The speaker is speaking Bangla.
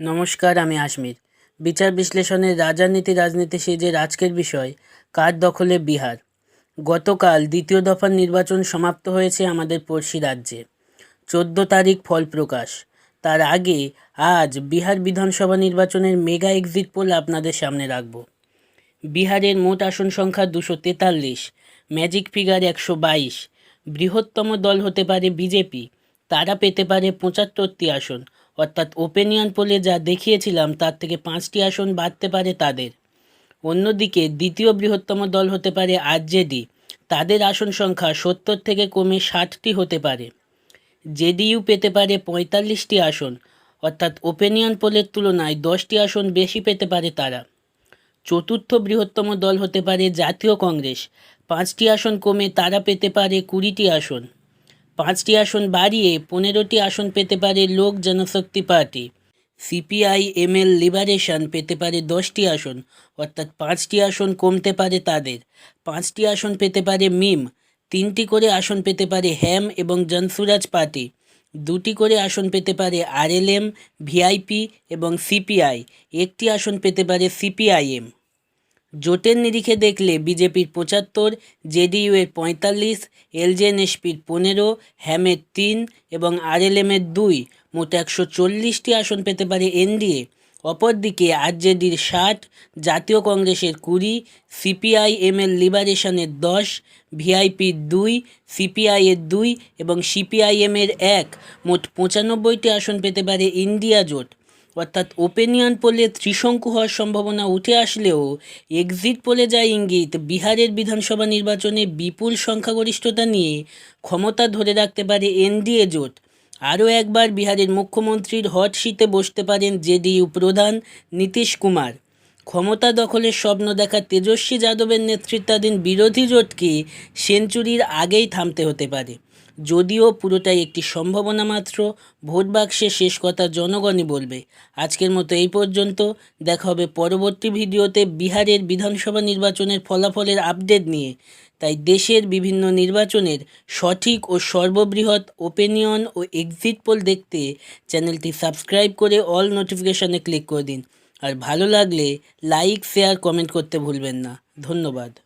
নমস্কার, আমি আশমির। বিচার বিশ্লেষণের রাজনীতি রাজনীতি সেজের আজকের বিষয়, কার দখলে বিহার? গতকাল দ্বিতীয় দফার নির্বাচন সমাপ্ত হয়েছে আমাদের পড়শি রাজ্যে। চোদ্দ তারিখ ফল প্রকাশ। তার আগে আজ বিহার বিধানসভা নির্বাচনের মেগা এক্সিট পোল আপনাদের সামনে রাখব। বিহারের মোট আসন সংখ্যা দুশো তেতাল্লিশ, ম্যাজিক ফিগার একশো বাইশ। বৃহত্তম দল হতে পারে বিজেপি, তারা পেতে পারে পঁচাত্তরটি আসন। অর্থাৎ ওপেনিয়ন পোলে যা দেখিয়েছিলাম, তার থেকে পাঁচটি আসন বাড়তে পারে তাদের। অন্যদিকে দ্বিতীয় বৃহত্তম দল হতে পারে আরজেডি। তাদের আসন সংখ্যা সত্তর থেকে কমে ষাটটি হতে পারে। জেডিইউ পেতে পারে পঁয়তাল্লিশটি আসন, অর্থাৎ ওপেনিয়ন পোলের তুলনায় দশটি আসন বেশি পেতে পারে তারা। চতুর্থ বৃহত্তম দল হতে পারে জাতীয় কংগ্রেস। পাঁচটি আসন কমে তারা পেতে পারে কুড়িটি আসন। পাঁচটি আসন বাড়িয়ে পনেরোটি আসন পেতে পারে লোক জনশক্তি পার্টি। সিপিআই এমএল লিবারেশন পেতে পারে দশটি আসন, অর্থাৎ পাঁচটি আসন কমতে পারে তাদের। পাঁচটি আসন পেতে পারে মিম, তিনটি করে আসন পেতে পারে হ্যাম এবং জনসুরাজ পার্টি। দুটি করে আসন পেতে পারে আরএলএম, ভিআইপি এবং সিপিআই। একটি আসন পেতে পারে সিপিআইএম। জোটের নিরিখে দেখলে বিজেপির পঁচাত্তর, জেডিইউ এর পঁয়তাল্লিশ এলজেএনএসপির পনেরো, হ্যামের তিন এবং আরএলএমের দুই। মোট একশো চল্লিশটি আসন পেতে পারে এনডিএ। অপরদিকে আরজেডির ষাট, জাতীয় কংগ্রেসের কুড়ি সিপিআই এমএল লিবারেশনের দশ ভিআইপির দুই সিপিআইয়ের দুই এবং সিপিআইএমের এক। মোট পঁচানব্বইটি আসন পেতে পারে ইন্ডিয়া জোট। অর্থাৎ ওপেনিয়ন পোলে ত্রিশঙ্কু হওয়ার সম্ভাবনা উঠে আসলেও এক্সিট পোলে যা ইঙ্গিত বিহারের বিধানসভা নির্বাচনে বিপুল সংখ্যাগরিষ্ঠতা নিয়ে ক্ষমতা ধরে রাখতে পারে এনডিএ জোট। আরও একবার বিহারের মুখ্যমন্ত্রীর হট সিটে বসতে পারেন জেডিইউ প্রধান নীতিশ কুমার। ক্ষমতা দখলের স্বপ্ন দেখা তেজস্বী যাদবের নেতৃত্বাধীন বিরোধী জোটকে সেঞ্চুরির আগেই থামতে হতে পারে। যদিও পুরোটাই একটি সম্ভাবনা মাত্র ভোট বাক্সে শেষ কথা জনগণই বলবে। আজকের মতো এই পর্যন্ত। দেখা হবে পরবর্তী ভিডিওতে বিহারের বিধানসভা নির্বাচনের ফলাফলের আপডেট নিয়ে। তাই দেশের বিভিন্ন নির্বাচনের সঠিক ও সর্ববৃহৎ ওপেনিয়ন ও এক্সিট পোল দেখতে চ্যানেলটি সাবস্ক্রাইব করে অল নোটিফিকেশনে ক্লিক করে দিন। আর ভালো লাগলে লাইক, শেয়ার, কমেন্ট করতে ভুলবেন না। ধন্যবাদ।